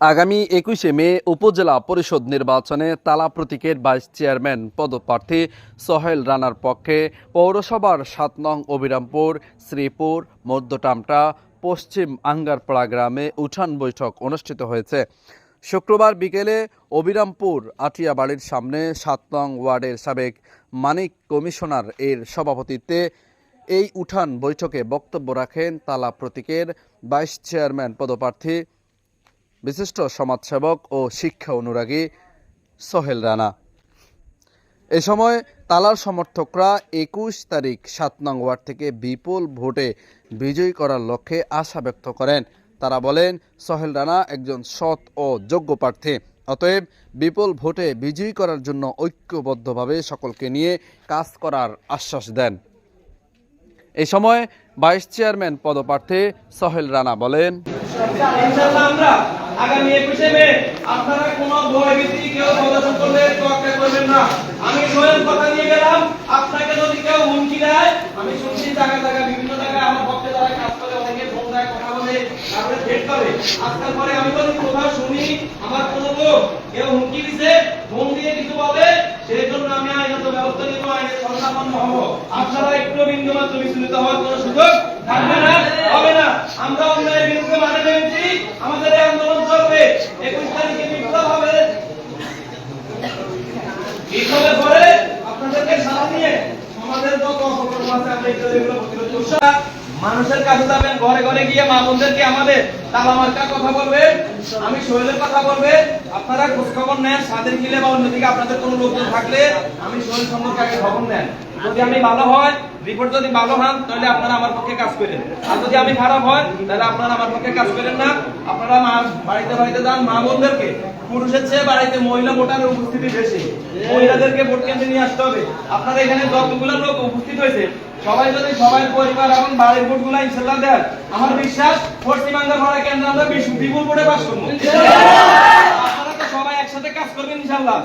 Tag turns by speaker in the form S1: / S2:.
S1: আগামী একুশে মে উপজেলা পরিষদ নির্বাচনে তালা প্রতীকের ভাইস চেয়ারম্যান পদপ্রার্থী সোহেল রানার পক্ষে পৌরসভার সাত নং অবিরামপুর, শ্রীপুর, মধ্যটামটা, পশ্চিম আঙ্গারপাড়া গ্রামে উঠান বৈঠক অনুষ্ঠিত হয়েছে। শুক্রবার বিকেলে অবিরামপুর আটিয়া বাড়ির সামনে সাত নং ওয়ার্ডের সাবেক মানিক কমিশনার এর সভাপতিত্বে এই উঠান বৈঠকে বক্তব্য রাখেন তালা প্রতীকের ভাইস চেয়ারম্যান পদপ্রার্থী বিশিষ্ট সমাজসেবক ও শিক্ষা অনুরাগী সোহেল রানা। এ সময় তালার সমর্থকরা একুশ তারিখ সাত নং ওয়ার্ড থেকে বিপুল ভোটে বিজয়ী করার লক্ষ্যে আশা ব্যক্ত করেন। তারা বলেন, সোহেল রানা একজন সৎ ও যোগ্য প্রার্থী, অতএব বিপুল ভোটে বিজয়ী করার জন্য ঐক্যবদ্ধভাবে সকলকে নিয়ে কাজ করার আশ্বাস দেন। এ সময় ভাইস চেয়ারম্যান পদপ্রার্থী সোহেল রানা বলেন
S2: আগামী একুশে মে আপনারা কোন ভয় ভীতি কেউ প্রদর্শন করলে তোয়াক্কা করবেন না। আমি স্বয়ং কথা দিয়ে গেলাম। আপনাকে যদি কেউ হুমকি দেয়, আমি শুনছি জায়গা জায়গা, বিভিন্ন জায়গায় আমার পক্ষে যারা কাজ করে অনেকে ফোন দেয়, কথা বলে, তারপরে ভেট করে। আজকাল পরে আমি যদি কোথাও শুনি আমার কোনো লোক কেউ হুমকি দিছে ফোন দিয়ে কিছু বলে, সেই জন্য আমি আইনত ব্যবস্থা নিব, আইনের সন্ধাপন্ন হব আপনারা একটু বিন্দু মাত্র বিচলিত হওয়ার কোনো সুযোগ থাকবে না, হবে না। আমরা অন্যায়ের বিরুদ্ধে মাঠে নেমেছি আমাদের এই আন্দোলন চলবে একুশ তারিখে বিপ্লব হবে আপনাদেরকে নিয়ে প্রতিরোধ। মানুষের কাছে যাবেন, ঘরে ঘরে গিয়ে মা বোনদেরকে আমাদের তালামার্কা কথা বলবে, আমি সোহেলের কথা বলবে। আপনারা খোঁজ খবর নেন সাদের মিলে বা অন্যদিকে আপনাদের কোনো লোকজন থাকলে আমি সোহেল সম্পর্কে আগে খবর নেন। যদি আমি ভালো হয় রিপোর্ট যদি ভালো হন, তাহলে আপনারা আমার পক্ষে কাজ করেন। আর যদি আমি খারাপ হয়, তাহলে আপনারা আমার পক্ষে কাজ করেন না। আপনারা মা বাড়িতে বাড়িতে যান, মা বোনদেরকে পুরুষের চেয়ে বাড়িতে মহিলা ভোটারের উপস্থিতি বেশি। মহিলাদেরকে ভোট কেন্দ্রে নিয়ে আসতে হবে। আপনারা এখানে যতগুলো লোক উপস্থিত হয়েছে, সবাই যদি সবাই পরিবার এবং বাড়ির ভোটগুলা ইনশাল্লাহ দেন, আমার বিশ্বাস পশ্চিমবঙ্গ ভাড়া কেন্দ্র আমরা বিপুল ভোটে পাস করব। আপনারা তো সবাই একসাথে কাজ করবেন ইনশাল্লাহ